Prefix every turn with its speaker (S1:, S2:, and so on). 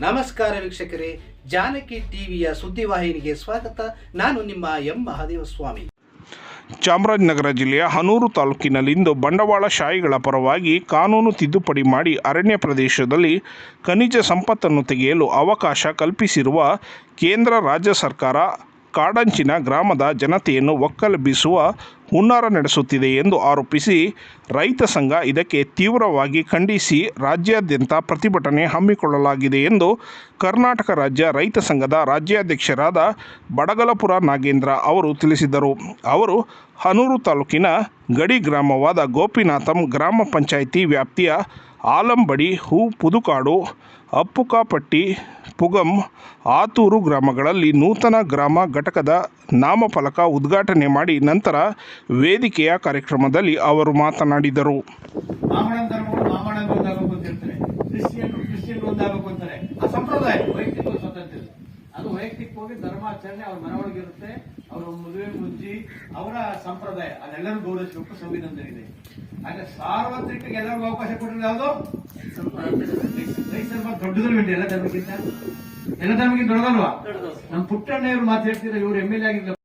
S1: ನಮಸ್ಕಾರ ವೀಕ್ಷಕರೇ, ಜಾನಕಿ ಟಿವಿಯ ಸುದ್ದಿವಾಹಿನಿಗೆ ಸ್ವಾಗತ. ನಾನು ನಿಮ್ಮ ಎಂ. ಮಹಾದೇವ ಸ್ವಾಮಿ
S2: ಚಾಮರಾಜನಗರ ಜಿಲ್ಲೆಯ ಹನೂರು ತಾಲೂಕಿನಲ್ಲಿಂದು ಬಂಡವಾಳಶಾಹಿಗಳ ಪರವಾಗಿ ಕಾನೂನು ತಿದ್ದುಪಡಿ ಮಾಡಿ ಅರಣ್ಯ ಪ್ರದೇಶದಲ್ಲಿ ಖನಿಜ ಸಂಪತ್ತನ್ನು ತೆಗೆಯಲು ಅವಕಾಶ ಕಲ್ಪಿಸಿರುವ ಕೇಂದ್ರ ರಾಜ್ಯ ಸರ್ಕಾರ ಕಾಡಂಚಿನ ಗ್ರಾಮದ ಜನತೆಯನ್ನು ಒಕ್ಕಲೆಬ್ಬಿಸುವ ಹುನ್ನಾರ ನಡೆಸುತ್ತಿದೆ ಎಂದು ಆರೋಪಿಸಿ ರೈತ ಸಂಘ ಇದಕ್ಕೆ ತೀವ್ರವಾಗಿ ಖಂಡಿಸಿ ರಾಜ್ಯಾದ್ಯಂತ ಪ್ರತಿಭಟನೆ ಹಮ್ಮಿಕೊಳ್ಳಲಾಗಿದೆ ಎಂದು ಕರ್ನಾಟಕ ರಾಜ್ಯ ರೈತ ಸಂಘದ ರಾಜ್ಯಾಧ್ಯಕ್ಷರಾದ ಬಡಗಲಪುರ ನಾಗೇಂದ್ರ ಅವರು ತಿಳಿಸಿದರು. ಅವರು ಹನೂರು ತಾಲೂಕಿನ ಗಡಿ ಗ್ರಾಮವಾದ ಗೋಪಿನಾಥಂ ಗ್ರಾಮ ಪಂಚಾಯಿತಿ ವ್ಯಾಪ್ತಿಯ ಆಲಂಬಡಿ, ಹೂ, ಪುದುಕಾಡು, ಅಪ್ಪುಕಾಪಟ್ಟಿ ಪುಗಂ ಆತೂರು ಗ್ರಾಮಗಳಲ್ಲಿ ನೂತನ ಗ್ರಾಮ ಘಟಕದ ನಾಮಫಲಕ ಉದ್ಘಾಟನೆ ಮಾಡಿ ನಂತರ ವೇದಿಕೆಯ ಕಾರ್ಯಕ್ರಮದಲ್ಲಿ ಅವರು ಮಾತನಾಡಿದರು.
S3: ಅದು ವೈಯಕ್ತಿಕವಾಗಿ ಧರ್ಮಾಚರಣೆ ಅವ್ರ ಇರುತ್ತೆ ಅವರ ಮದುವೆ ಮುಜ್ಜಿ ಅವರ ಸಂಪ್ರದಾಯ. ಅದೆಲ್ಲರೂ ಗೌರವಿಸಬೇಕು. ಸಂವಿಧಾನದಲ್ಲಿದೆ. ಹಾಗೆ ಸಾರ್ವತ್ರಿಕ ಎಲ್ಲರಿಗೂ ಅವಕಾಶ ಕೊಟ್ಟಿರೋದು ಯಾವುದು? ಬಿಟ್ಟು ಎಲ್ಲ ಧರ್ಮಕ್ಕಿಂತ? ಎಲ್ಲ ಧರ್ಮಕ್ಕಿಂತ ದೊಡ್ಡದಲ್ವಾ? ನಮ್ಮ ಪುಟ್ಟಣ್ಣವ್ರು ಮಾತು ಹೇಳ್ತೀರಾ ಇವ್ರು ಎಂ ಎಲ್ ಎ ಆಗಿದ್ದ